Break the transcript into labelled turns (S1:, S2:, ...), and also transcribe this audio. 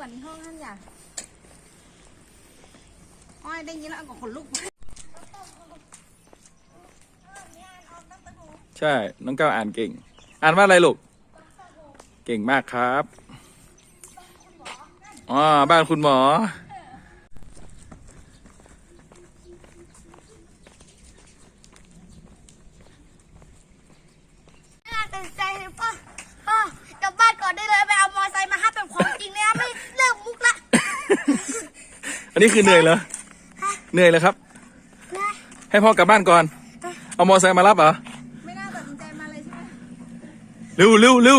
S1: กันห้องท่านอย่าอ้อยได้ยินแล้วก็ขนลุก
S2: ใช่ น้องก้าวอ่านเก่ง อ่านว่าอะไรลูก เก่งมากครับ อ๋อ บ้านคุณหมอ นนี้คือเหนื่อยเหรอเหนื่อยเลยครับ
S1: นะ
S2: ให้พ่อกลับบ้านก่อน เอามอไซค์มารับเหรอ
S1: ไม่น่าตัดสินใจมาเลยใช่ไหม
S2: เร็วเร็วเร็ว